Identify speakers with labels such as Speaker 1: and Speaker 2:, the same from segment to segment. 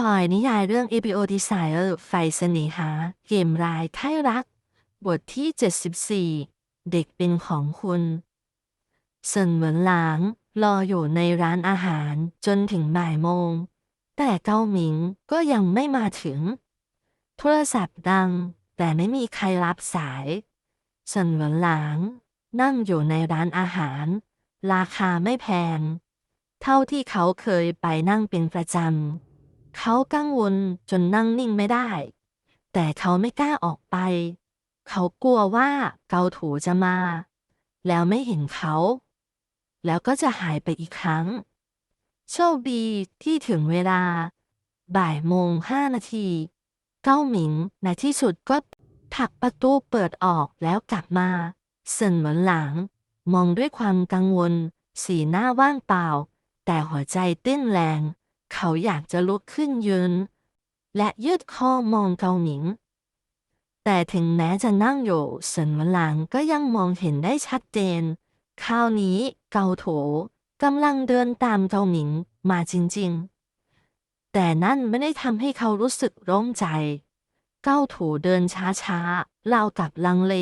Speaker 1: ปอยนิยายเรื่อง APO Desire ไฟเสนหา เกมรายไข้รัก บทที่ 74 เด็กเป็นของคุณเซินเหวินหลางรออยู่ในร้านอาหารจนถึงบ่ายโมง แต่เกาหมิงก็ยังไม่มาถึง โทรศัพท์ดัง แต่ไม่มีใครรับสายเซินเหวินหลางนั่งอยู่ในร้านอาหาร ราคาไม่แพง เท่าที่เขาเคยไปนั่งเป็นประจำ เขากังวลจนนั่งนิ่งไม่ได้ แต่เขาไม่กล้าออกไป เขากลัวว่าเกาถูจะมา แล้วไม่เห็นเขา แล้วก็จะหายไปอีกครั้ง โชคดีที่ถึงเวลา บ่ายโมงห้านาที เก้าหมิงในที่สุดก็ผลักประตูเปิดออกแล้วกลับมาเซินเหมือนหลัง มองด้วยความกังวล สีหน้าว่างเปล่า แต่หัวใจเต้นแรง เขาอยากจะลุกขึ้นยืน และยืดคอมองเกาหมิง แต่ถึงแม้จะนั่งอยู่เซินหมือนหลังก็ยังมองเห็นได้ชัดเจน คราวนี้เกาโถกำลังเดินตามเกาหมิงมาจริงๆ แต่นั่นไม่ได้ทำให้เขารู้สึกโล่งใจ เก้าถูเดินช้าๆเรากับลังเล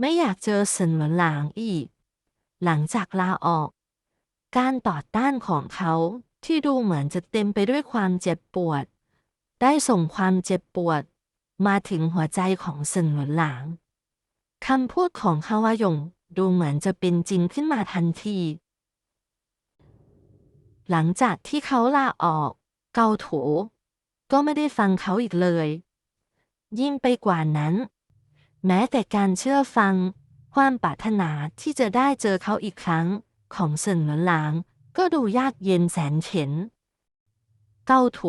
Speaker 1: ไม่อยากเจอเซินหมือนหลางอีก หลังจากลาออก การต่อต้านของเขา ที่ดูเหมือนจะเต็มไปด้วยความเจ็บปวด ได้ส่งความเจ็บปวด มาถึงหัวใจของเซินหวินหลางคำพูดของฮาวายงดูเหมือนจะเป็นจริงขึ้นมาทันที หลังจากที่เขาลาออก เกาโถก็ไม่ได้ฟังเขาอีกเลย ยิ่งไปกว่านั้น แม้แต่การเชื่อฟัง ความปรารถนาที่จะได้เจอเขาอีกครั้งของเซินหวินหลาง ก็ดูยากเย็นแสนเข็น เกาโถ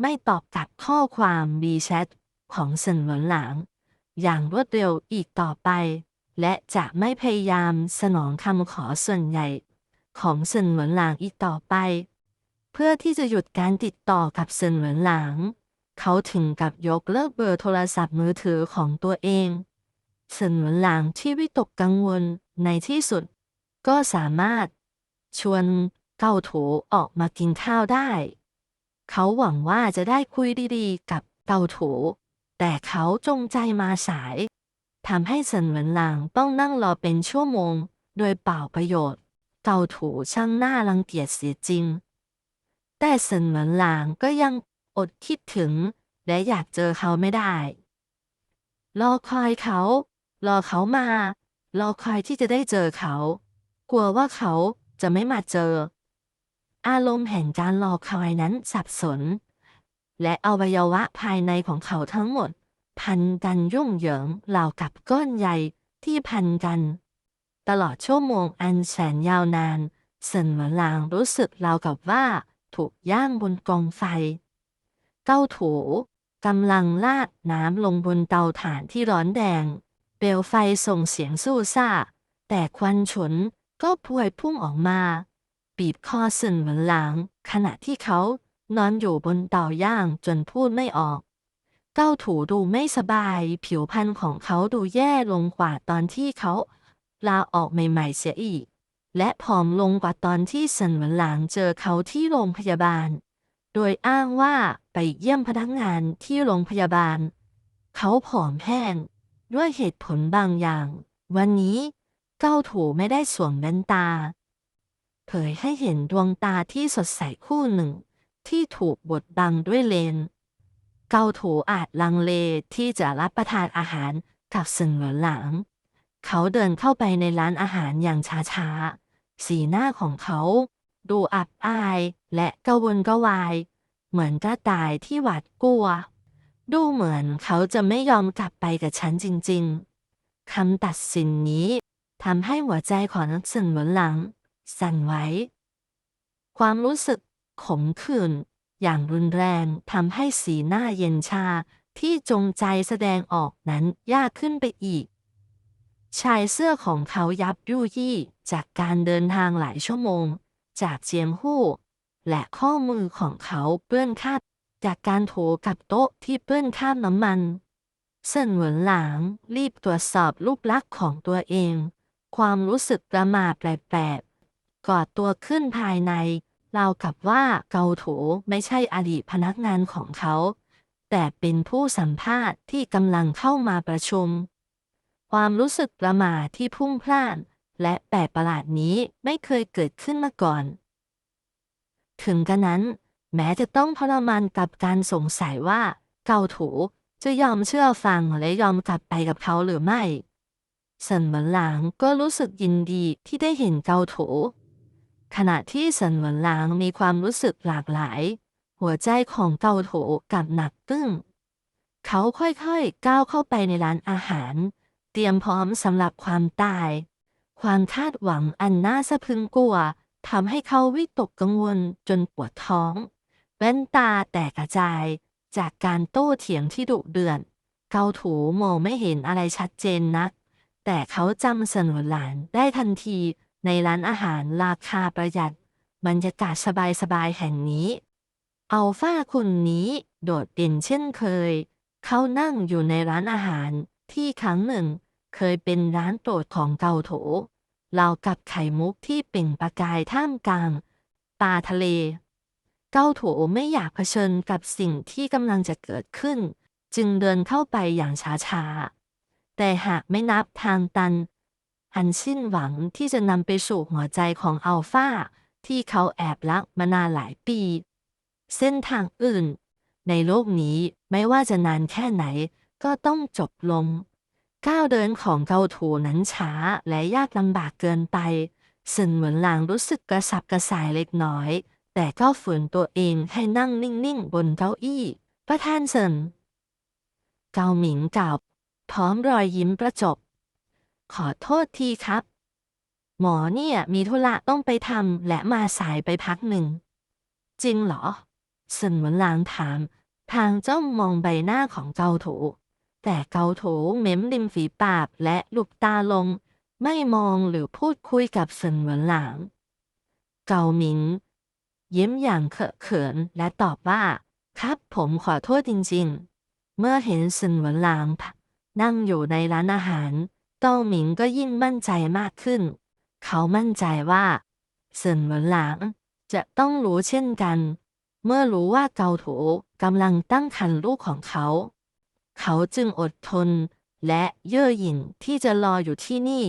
Speaker 1: ไม่ตอบกลับข้อความบีแชทของเซินหวินหลาง อย่างรวดเร็วอีกต่อไป และจะไม่พยายามสนองคำขอส่วนใหญ่ ของเซินหวินหลางอีกต่อไป เพื่อที่จะหยุดการติดต่อกับเซินหวินหลาง เขาถึงกับยกเลิกเบอร์โทรศัพท์มือถือของตัวเองเซินหวินหลางที่วิตกกังวลในที่สุด ก็สามารถชวน เกาโถออกมากินข้าวได้ เขาหวังว่าจะได้คุยดีๆ กับเกาโถ แต่เขาจงใจมาสายทำให้เซินเหวินหลางต้องนั่งรอเป็นชั่วโมง โดยเปล่าประโยชน์ เกาโถช่างน่ารังเกียจเสียจริง แต่เซินเหวินหลางก็ยังอดคิดถึง และอยากเจอเขาไม่ได้ รอคอยเขา รอเขามา รอคอยที่จะได้เจอเขา กลัวว่าเขาจะไม่มาเจอ อารมณ์แห่งการรอคอยนั้นสับสน และอวัยวะภายในของเขาทั้งหมด พันกันยุ่งเหยิงราวกับก้อนใยที่พันกัน ตลอดชั่วโมงอันแสนยาวนานเซินเหวนหลางรู้สึกราวกับว่า ถูกย่างบนกองไฟเก้าถูกำลังลาดน้ำลงบนเตาถ่านที่ร้อนแดง เปลวไฟส่งเสียงสู้ซ่า แต่ควันฉุนก็พวยพุ่งออกมา บีบคอเซินเหวินหลาง ขณะที่เขานอนอยู่บนเตาย่างจนพูดไม่ออก เก้าถูดูไม่สบาย ผิวพรรณของเขาดูแย่ลงกว่าตอนที่เขาลาออกใหม่ๆเสียอีก และผอมลงกว่าตอนที่เซินเหวินหลางเจอเขาที่โรงพยาบาล โดยอ้างว่าไปเยี่ยมพนักงานที่โรงพยาบาล เขาผอมแห้งด้วยเหตุผลบางอย่าง วันนี้เก้าถูไม่ได้สวมแว่นตา เผยให้เห็นดวงตาที่สดใสคู่หนึ่ง ที่ถูกบดบังด้วยเลน เกาถูอาจลังเลที่จะรับประทานอาหารกับเซินเหวินหลางเขาเดินเข้าไปในร้านอาหารอย่างช้าๆ สีหน้าของเขาดูอับอายและกระวนกระวาย เหมือนกระต่ายที่หวาดกลัว ดูเหมือนเขาจะไม่ยอมกลับไปกับฉันจริง ๆคำตัดสินนี้ทำให้หัวใจของนักสึนเหมือนหลัง สั่นไหว ความรู้สึกขมขื่นอย่างรุนแรงทำให้สีหน้าเย็นชาที่จงใจแสดงออกนั้นยากขึ้นไปอีก ชายเสื้อของเขายับยุยี่จากการเดินทางหลายชั่วโมง จากเจียงหู้ และข้อมือของเขาเปื้อนคาบจากการโถกับโต๊ะที่เปื้อนคาบน้ำมันเซินเหวินหลางรีบตรวจสอบรูปลักษณ์ของตัวเอง ความรู้สึกประหม่าแปลกๆ ก่อตัวขึ้นภายในราวกับว่าเกาถูไม่ใช่อดีตพนักงานของเขา แต่เป็นผู้สัมภาษณ์ที่กำลังเข้ามาประชุม ความรู้สึกประหม่าที่พุ่งพล่าน และแปลกประหลาดนี้ไม่เคยเกิดขึ้นมาก่อน ถึงกระนั้น แม้จะต้องทรมานกับการสงสัยว่าเกาถูจะยอมเชื่อฟังและยอมกลับไปกับเขาหรือไม่เซินเหวินหลางก็รู้สึกยินดีที่ได้เห็นเกาโถ ขณะที่เซินเหวนหลางมีความรู้สึกหลากหลาย หัวใจของเกาโถกับหนักตึ้ง เขาค่อยๆก้าวเข้าไปในร้านอาหาร เตรียมพร้อมสำหรับความตาย ความคาดหวังอันน่าสะพึงกลัวทำให้เขาวิตกกังวลจนปวดท้อง แว่นตาแตกกระจาย จากการโต้เถียงที่ดุเดือดเกาถูมองไม่เห็นอะไรชัดเจนนัก แต่เขาจำสนวนหลานได้ทันที ในร้านอาหารราคาประหยัด บรรยากาศสบายๆแห่งนี้ อัลฟาคนนี้โดดเด่นเช่นเคย เขานั่งอยู่ในร้านอาหารที่ครั้งหนึ่ง เคยเป็นร้านโปรดของเกาโถเรากับไข่มุกที่เปล่งประกายท่ามกลางปลาทะเล เกาโถไม่อยากเผชิญกับสิ่งที่กำลังจะเกิดขึ้น จึงเดินเข้าไปอย่างช้าๆ แต่หากไม่นับทางตัน อันสิ้นหวังที่จะนำไปสู่หัวใจของอัลฟาที่เขาแอบรักมานานหลายปี เส้นทางอื่น ในโลกนี้ไม่ว่าจะนานแค่ไหนก็ต้องจบลง ก้าวเดินของเกาถูนั้นช้าและยากลำบากเกินไปสินเหมือนหลางรู้สึกกระสับกระส่ายเล็กน้อย แต่ก็ฝืนตัวเองให้นั่งนิ่งๆ บนเก้าอี้ ประธานเซินเกาหมิงกล่าวพร้อมรอยยิ้มประจบ ขอโทษทีครับ หมอเนี่ยมีธุระต้องไปทำและมาสายไปพักหนึ่ง จริงเหรอสินเหมือนหลางถาม ทางเจ้ามองใบหน้าของเกาโถ แต่เกาโถเม้มริมฝีปากและหลุบตาลง ไม่มองหรือพูดคุยกับสินเหมือนหลาง เกาหมิงยิ้มอย่างเขอะเขินและตอบว่า ครับผมขอโทษจริง ๆ เมื่อเห็นสินเหมือนหลางนั่งอยู่ในร้านอาหาร เกาหมิงก็ยิ่งมั่นใจมากขึ้น เขามั่นใจว่าสินเหมือนหลางจะต้องรู้เช่นกัน เมื่อรู้ว่าเกาโถกำลังตั้งครรภ์ลูกของเขา เขาจึงอดทนและเย่อหยิ่งที่จะรออยู่ที่นี่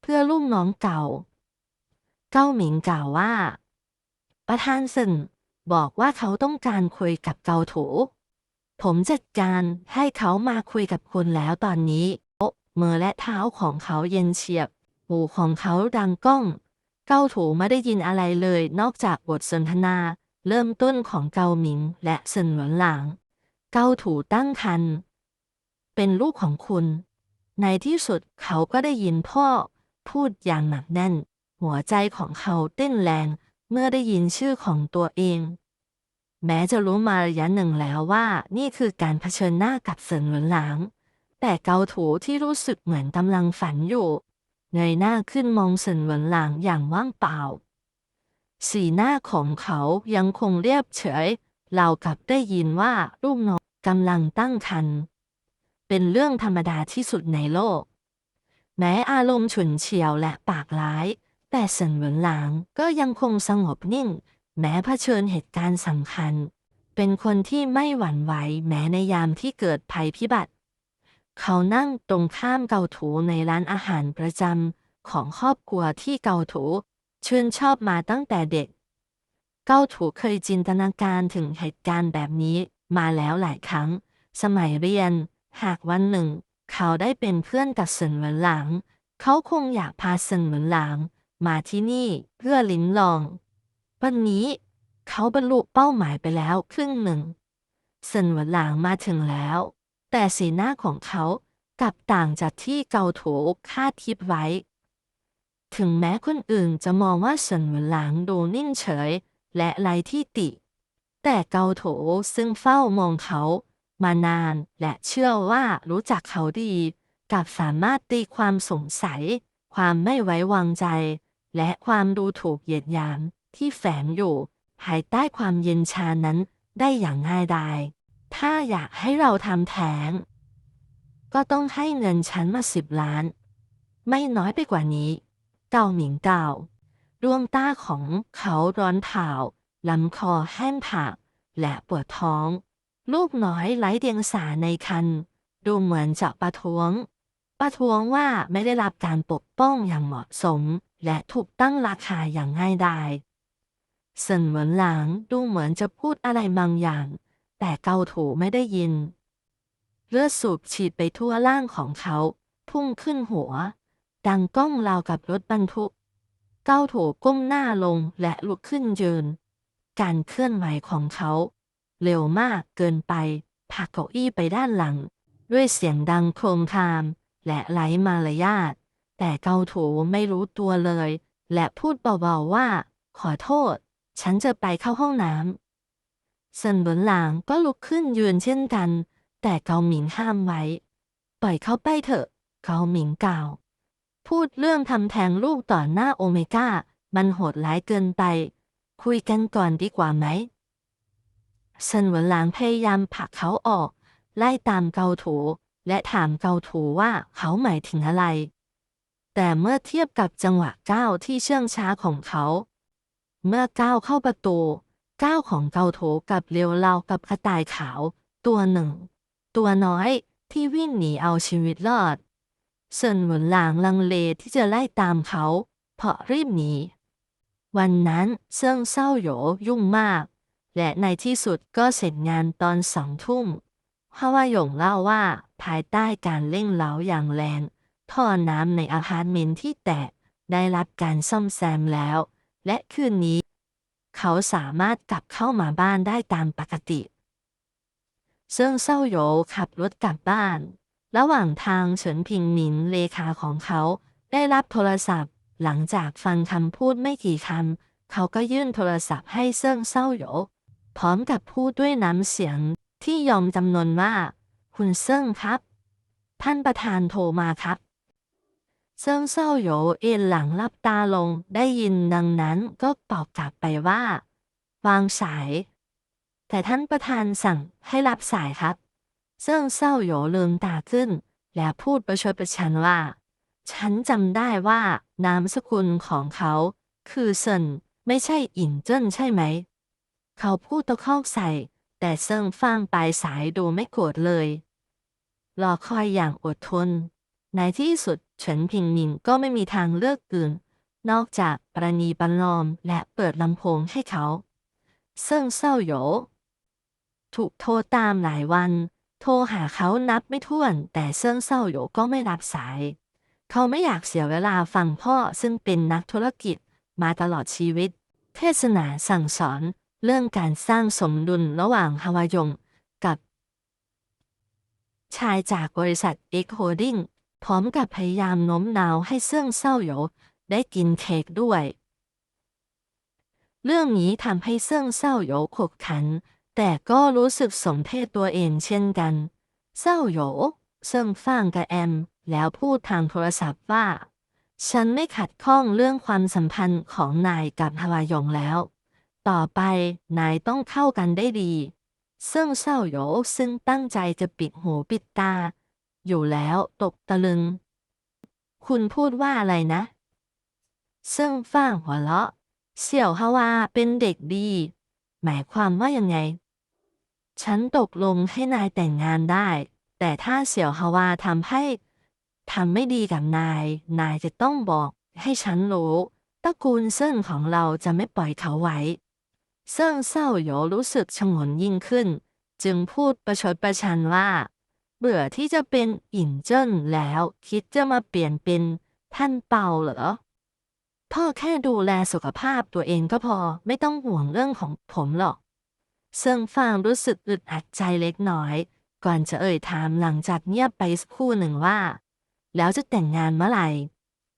Speaker 1: เพื่อลูกน้องเก่า เก้าหมิงกล่าวว่า ประธานสินบอกว่าเขาต้องการคุยกับเกาโถผมจัดการให้เขามาคุยกับคุณแล้วตอนนี้ มือและเท้าของเขาเย็นเฉียบ หูของเขาดังก้อง เกาโถไม่ได้ยินอะไรเลยนอกจากบทสนทนา เริ่มต้นของเกาหมิงและเซินหวนหลาง เกาถูตั้งครรภ์เป็นลูกของคุณ ในที่สุดเขาก็ได้ยินพ่อ พูดอย่างหนักแน่น หัวใจของเขาเต้นแรง เมื่อได้ยินชื่อของตัวเอง แม้จะรู้มาระยะหนึ่งแล้วว่านี่คือการเผชิญหน้ากับเซินหวนหลาง แต่เกาถูที่รู้สึกเหมือนกำลังฝันอยู่เงยหน้าขึ้นมองเซินหวนหลางอย่างว่างเปล่า สีหน้าของเขายังคงเรียบเฉยเราวกับได้ยินว่าลูกน้องกำลังตั้งครรภ์เป็นเรื่องธรรมดาที่สุดในโลก แม้อารมณ์ฉุนเฉียวและปากร้าย แต่เซินเหวินหลางก็ยังคงสงบนิ่ง แม้เผชิญเหตุการณ์สำคัญ เป็นคนที่ไม่หวั่นไหวแม้ในยามที่เกิดภัยพิบัติ เขานั่งตรงข้ามเกาถูในร้านอาหารประจำของครอบครัวที่เกาถูชื่นชอบมาตั้งแต่เด็ก เกาถูเคยจินตนาการถึงเหตุการณ์แบบนี้มาแล้วหลายครั้ง สมัยเรียน หากวันหนึ่ง เขาได้เป็นเพื่อนกับเซินเหวินหลางเขาคงอยากพาเซินเหวินหลางมาที่นี่เพื่อลิ้มลอง วันนี้ เขาบรรลุเป้าหมายไปแล้วครึ่งหนึ่งเซินเหวินหลางมาถึงแล้ว แต่สีหน้าของเขากลับต่างจากที่เกาโถคาดคิดไว้ ถึงแม้คนอื่นจะมองว่าเซินเหวินหลางดูนิ่งเฉย และไร้ที่ติ แต่เกาโถซึ่งเฝ้ามองเขามานานและเชื่อว่ารู้จักเขาดีกลับสามารถตีความสงสัย ความไม่ไว้วางใจ และความดูถูกเหยียดหยามที่แฝงอยู่ ภายใต้ความเย็นชานั้นได้อย่างง่ายดาย ถ้าอยากให้เราทำแท้ง ก็ต้องให้เงินฉันมาสิบล้าน ไม่น้อยไปกว่านี้เกาหมิงเกาดวงตาของเขาร้อนเผาลำคอแห้งผากและปวดท้อง ลูกน้อยไร้เดียงสาในคัน ดูเหมือนจะประท้วง ประท้วงว่าไม่ได้รับการปกป้องอย่างเหมาะสม และถูกตั้งราคาอย่างง่ายดายเซินเหวินหลางดูเหมือนจะพูดอะไรบางอย่าง แต่เกาถูไม่ได้ยิน เลือดสูบฉีดไปทั่วร่างของเขา พุ่งขึ้นหัว ดังก้องราวกับรถบรรทุก เก้าถูก้มหน้าลงและลุกขึ้นยืน การเคลื่อนไหวของเขา เร็วมากเกินไปผักเก้าอี้ไปด้านหลัง ด้วยเสียงดังโครมคราม และไร้มารยาทแต่เกาถูไม่รู้ตัวเลย และพูดเบาๆว่า ขอโทษ ฉันจะไปเข้าห้องน้ำ เซินเหวินหลางก็ลุกขึ้นยืนเช่นกัน แต่เกาหมิงห้ามไว้ ปล่อยเขาไปเถอะ เกาหมิงกล่าว พูดเรื่องทำแทงลูกต่อหน้าโอเมก้า มันโหดร้ายเกินไป คุยกันก่อนดีกว่าไหมเซินเหวนหลางพยายามผลักเขาออก ไล่ตามเกาถูและถามเกาถูว่าเขาหมายถึงอะไร แต่เมื่อเทียบกับจังหวะก้าวที่เชื่องช้าของเขา เมื่อก้าวเข้าประตู ก้าของเกาโถกับเร็วรากับกระต่ายขาว ตัวหนึ่ง ตัวน้อยที่วิ่งหนีเอาชีวิตรอดเซินเหวินหลางลังเลที่จะไล่ตามเขา เพราะรีบหนี วันนั้นเซิงเศร้าโหยยุ่งมาก และในที่สุดก็เสร็จงานตอนสองทุ่มฮาวาหยงเล่าว่าภายใต้การเร่งเล้าอย่างแรงท่อน้ำในอาพาร์ตเมนต์ที่แตกได้รับการซ่อมแซมแล้ว และคืนนี้ เขาสามารถกลับเข้ามาบ้านได้ตามปกติเซิ่งเศร้าโยขับรถกลับบ้าน ระหว่างทางเฉินพิงหมินเลขาของเขาได้รับโทรศัพท์ หลังจากฟังคำพูดไม่กี่คำเขาก็ยื่นโทรศัพท์ให้เซิ่งเศร้าโยพร้อมกับพูดด้วยน้ำเสียงที่ยอมจำนนว่า คุณเซิ่งครับ ท่านประธานโทรมาครับ เซิงเศร้าโยเอ็นหลังลับตาลงได้ยินดังนั้นก็ตอบกลับไปว่า วางสาย แต่ท่านประธานสั่งให้รับสายครับ เซิงเศร้าโยลืมตาขึ้น และพูดประชดประชันว่า ฉันจำได้ว่านามสกุลของเขา คือเซินไม่ใช่อินเจิ้นใช่ไหม เขาพูดตะคอกใส่ แต่เซิงฟางปลายสายดูไม่โกรธเลย รอคอยอย่างอดทน ในที่สุดเฉินพิงหมิงก็ไม่มีทางเลือกอื่น นอกจากประนีประนอมและเปิดลำโพงให้เขา เซิ่งเศร้าโหยถูกโทรตามหลายวัน โทรหาเขานับไม่ถ้วน แต่เซิ่งเศร้าโหยก็ไม่รับสาย เขาไม่อยากเสียเวลาฟังพ่อซึ่งเป็นนักธุรกิจมาตลอดชีวิต เทศนาสั่งสอนเรื่องการสร้างสมดุลระหว่างฮาวายงกับ ชายจากบริษัท X Holding พร้อมกับพยายามโน้มน้าวให้เสื่องเศร้าโหยได้กินเค้กด้วย เรื่องนี้ทำให้เสื่องเศร้าโหยขบขัน แต่ก็รู้สึกสมเพศตัวเองเช่นกัน เศร้าโหยเซิ่งฟ่างกับแอม แล้วพูดทางโทรศัพท์ว่า ฉันไม่ขัดข้องเรื่องความสัมพันธ์ของนายกับฮาวายงแล้ว ต่อไปนายต้องเข้ากันได้ดีซึ่งเศร้าโหยซึ่งตั้งใจจะปิดหูปิดตา อยู่แล้ว ตกตะลึง คุณพูดว่าอะไรนะ ซึ่งฟ่างหัวเราะ เสี่ยวฮาวาเป็นเด็กดี หมายความว่ายังไง ฉันตกลงให้นายแต่งงานได้ แต่ถ้าเสี่ยวฮาวาทำให้ทำไม่ดีกับนาย นายจะต้องบอกให้ฉันรู้ตระกูลเซิ่งของเราจะไม่ปล่อยเขาไว้ เซิ่งเศร้าโยรู้สึกชงนยิ่งขึ้น จึงพูดประชดประชันว่า เบื่อที่จะเป็นอินเจิ้นแล้ว คิดจะมาเปลี่ยนเป็นท่านเปาเหรอ พ่อแค่ดูแลสุขภาพตัวเองก็พอไม่ต้องห่วงเรื่องของผมหรอก เซิงฟางรู้สึกอึดอัดใจเล็กน้อย ก่อนจะเอ่ยถามหลังจากเงียบไปสักครู่หนึ่งว่า แล้วจะแต่งงานเมื่อไหร่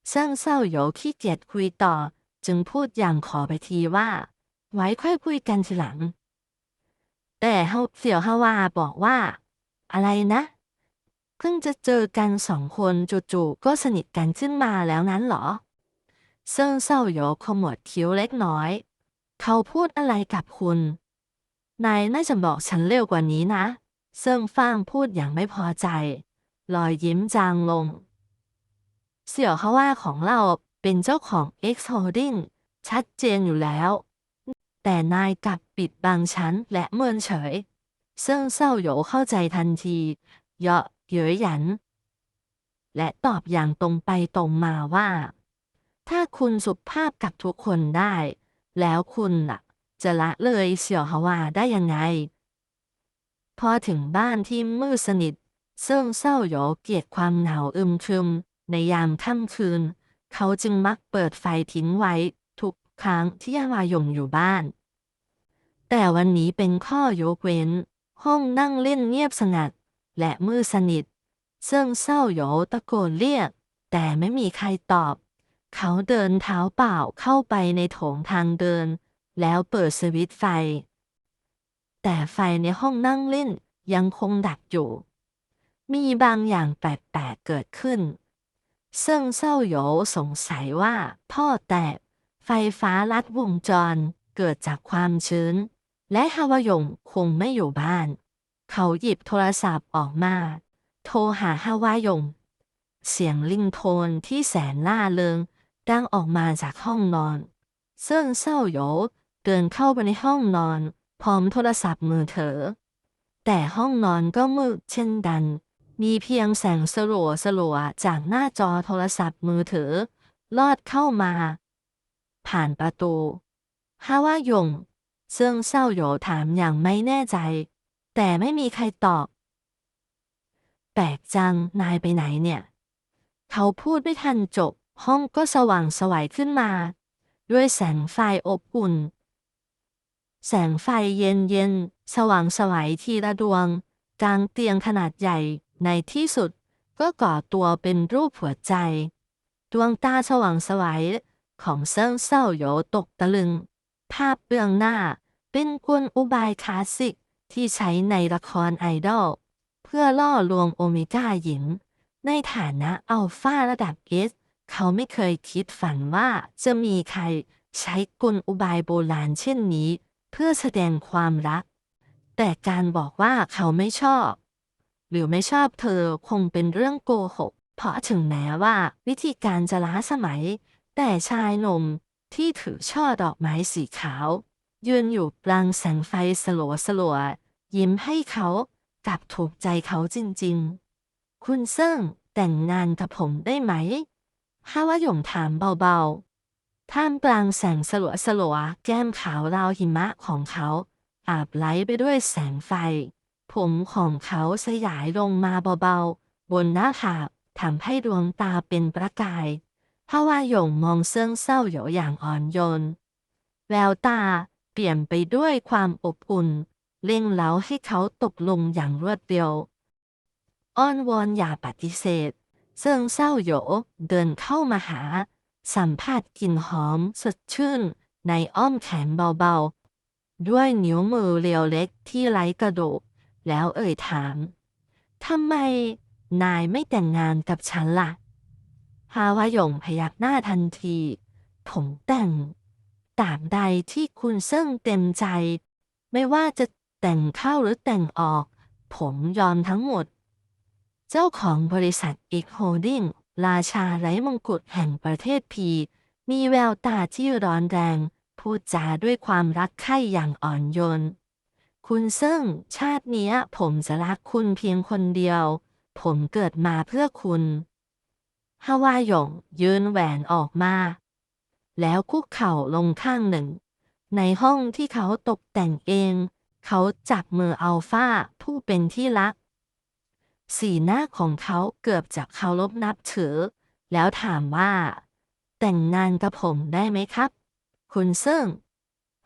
Speaker 1: เซิงเศร้าโยขี้เกียจคุยต่อ จึงพูดอย่างขอไปทีว่า ไว้ค่อยคุยกันทีหลัง แต่เฮาเสี่ยวฮาวาบอกว่า อะไรนะ เพิ่งจะเจอกันสองคนจู่ๆก็สนิทกันขึ้นมาแล้วนั้นเหรอ เซิงเศร้าโยขมวดคิ้วเล็กน้อย เขาพูดอะไรกับคุณ นายน่าจะบอกฉันเร็วกว่านี้นะ เซิงฟางพูดอย่างไม่พอใจ รอยยิ้มจางลง เสี่ยวเขาว่าของเราเป็นเจ้าของ X Holding ชัดเจนอยู่แล้ว แต่นายกลับปิดบังฉันและเมินเฉย ซึ่งเศร้าโหยเข้าใจทันทีเยาะเย้ยหยัน และตอบอย่างตรงไปตรงมาว่า ถ้าคุณสุภาพกับทุกคนได้ แล้วคุณล่ะ จะละเลยเสี่ยวฮาวาได้ยังไง พอถึงบ้านที่มืดสนิทซึ่งเศร้าโหยเกลียดความหงาวอึมครึม ในยามค่ำคืน เขาจึงมักเปิดไฟทิ้งไว้ ทุกครั้งที่ยาวายงอยู่บ้าน แต่วันนี้เป็นข้อยกเว้น ห้องนั่งเล่นเงียบสงัด และมืดสนิท เซึ่งเศร้าโหยตะโกนเรียก แต่ไม่มีใครตอบ เขาเดินเท้าเปล่าเข้าไปในโถงทางเดิน แล้วเปิดสวิตช์ไฟ แต่ไฟในห้องนั่งเล่นยังคงดับอยู่ มีบางอย่างแปลกๆเกิดขึ้น เซึ่งเศร้าโหยสงสัยว่าพ่อแตกไฟฟ้าลัดวงจรเกิดจากความชื้น และฮาวายงคงไม่อยู่บ้าน เขาหยิบโทรศัพท์ออกมา โทรหาฮาวายง เสียงลิงโทนที่แสนล่าเริงดังออกมาจากห้องนอน เซึ่งเศร้าโหยเดินเข้าไปในห้องนอน พร้อมโทรศัพท์มือถือ แต่ห้องนอนก็มืดเช่นกัน มีเพียงแสงสลัวสลัวจากหน้าจอโทรศัพท์มือถือ ลอดเข้ามา ผ่านประตูฮาวายง ซึ่งเศร้าโยถามอย่างไม่แน่ใจ แต่ไม่มีใครตอบ แปลกจังนายไปไหนเนี่ย เขาพูดไม่ทันจบ ห้องก็สว่างสวัยขึ้นมา ด้วยแสงไฟอบอุ่น แสงไฟเย็นเย็นสว่างสวัยทีละดวง กลางเตียงขนาดใหญ่ในที่สุดก็ก่อตัวเป็นรูปหัวใจ ดวงตาสว่างสวัยของเซิงเศร้าโยตกตะลึง ภาพเบื้องหน้า เป็นกลอุบายคลาสสิกที่ใช้ในละครไอดอล เพื่อล่อลวงโอเมก้าหญิง ในฐานะอัลฟาระดับเอสเขาไม่เคยคิดฝันว่าจะมีใครใช้กลอุบายโบราณเช่นนี้ เพื่อแสดงความรัก แต่การบอกว่าเขาไม่ชอบ หรือไม่ชอบเธอคงเป็นเรื่องโกหก เพราะถึงแม้ว่าวิธีการจะล้าสมัย แต่ชายหนุ่มที่ถือช่อดอกไม้สีขาว ยืนอยู่กลางแสงไฟสลัวสลัวยิ้มให้เขากลับถูกใจเขาจริงๆ คุณเซิ่งแต่งงานกับผมได้ไหมฮาวายงถามเบาๆ ท่ามกลางแสงสลัวสลัวแก้มขาวราวหิมะของเขา อาบไหลไปด้วยแสงไฟ ผมของเขาสยายลงมาเบาๆ บนหน้าผากทำให้ดวงตาเป็นประกายฮาวายงมองเซิ่งเศร้าโหยอย่างอ่อนโยน แววตา ปลี่ยนไปด้วยความอบอุ่น เร่งเล้าให้เขาตกลงอย่างรวดเร็ว อ้อนวอนอย่าปฏิเสธ เซิงเศร้าโหยเดินเข้ามาหา สัมผัสกลิ่นหอมสดชื่น ในอ้อมแขนเบาๆ ด้วยนิ้วมือเรียวเล็กที่ไร้กระดูกแล้วเอ่ยถามทำไมนายไม่แต่งงานกับฉันล่ะ ฮาวายงพยักหน้าทันที ผมแต่ง ตราบใดที่คุณเซิ่งเต็มใจ ไม่ว่าจะแต่งเข้าหรือแต่งออก ผมยอมทั้งหมด เจ้าของบริษัทอีกโฮดดิ้งราชาไร้มงกุฎแห่งประเทศพี มีแววตาที่ร้อนแรง พูดจาด้วยความรักใคร่อย่างอ่อนโยน คุณเซิ่งชาตินี้ผมจะรักคุณเพียงคนเดียว ผมเกิดมาเพื่อคุณฮาวายงยืนแหวนออกมา แล้วคุกเข่าลงข้างหนึ่ง ในห้องที่เขาตกแต่งเอง เขาจับมืออัลฟาผู้เป็นที่รัก สีหน้าของเขาเกือบจะเคารพนับถือ แล้วถามว่า แต่งงานกับผมได้ไหมครับ คุณเซิ่ง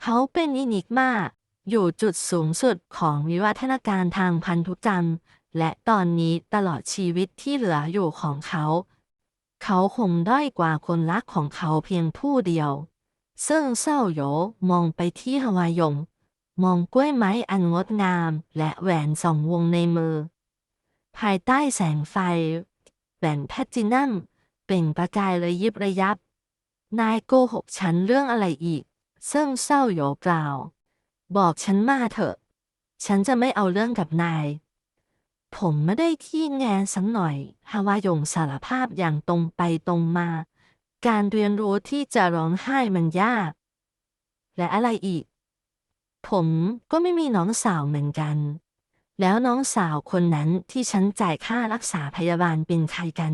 Speaker 1: เขาเป็นอินิกมาอยู่จุดสูงสุดของวิวัฒนาการทางพันธุกรรม และตอนนี้ตลอดชีวิตที่เหลืออยู่ของเขา เขาคงด้อยกว่าคนรักของเขาเพียงผู้เดียว ซึ่งเศร้าโยมองไปที่ฮวายง มองกล้วยไม้อันงดงาม และแหวนสองวงในมือ ภายใต้แสงไฟ แหวนแพลตตินัมเปล่งประกายระยิบระยับ นายโกหกฉันเรื่องอะไรอีก ซึ่งเศร้าโยกล่าว บอกฉันมาเถอะ ฉันจะไม่เอาเรื่องกับนาย ผมไม่ได้ขี้แงสักหน่อยฮาวายงสารภาพอย่างตรงไปตรงมา การเรียนรู้ที่จะร้องไห้มันยาก และอะไรอีก ผมก็ไม่มีน้องสาวเหมือนกัน แล้วน้องสาวคนนั้นที่ฉันจ่ายค่ารักษาพยาบาลเป็นใครกัน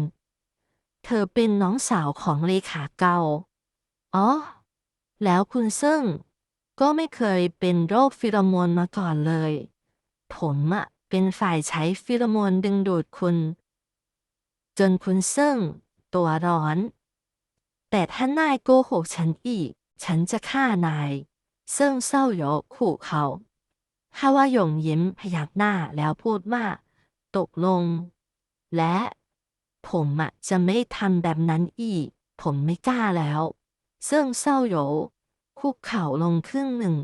Speaker 1: เธอเป็นน้องสาวของเลขาเก่า อ๋อ แล้วคุณซึ่ง ก็ไม่เคยเป็นโรคฟิโรโมนมาก่อนเลย ผมอะ เป็นฝ่ายใช้ฟิโรโมนดึงดูดคุณ จนคุณซึ่ง ตัวร้อน แต่ถ้านายโกหกฉันอีก ฉันจะฆ่านายซึ่งเศร้าโยขู่เขาฮาวาหยงยิ้มพยักหน้าแล้วพูดว่า ตกลง และ ผมอะจะไม่ทำแบบนั้นอีก ผมไม่กล้าแล้วซึ่งเศร้าโยคุกเข่าลงครึ่งหนึ่ง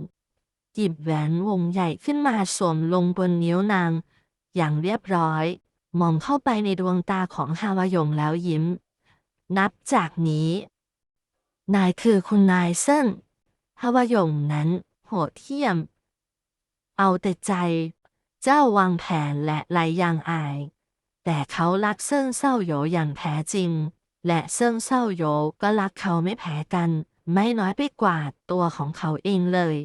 Speaker 1: หยิบแหวนวงใหญ่ขึ้นมาสวมลงบนนิ้วนาง อย่างเรียบร้อย มองเข้าไปในดวงตาของฮาวายงแล้วยิ้ม นับจากนี้ นายคือคุณนายเซินฮาวายงนั้นโหดเหี้ยม เอาแต่ใจ เจ้าวางแผนและไหลยางอาย แต่เขารักเซิ่งเศร้าโหยอย่างแท้จริง และเซิ่งเศร้าโหยก็รักเขาไม่แพ้กัน ไม่น้อยไปกว่าตัวของเขาเองเลย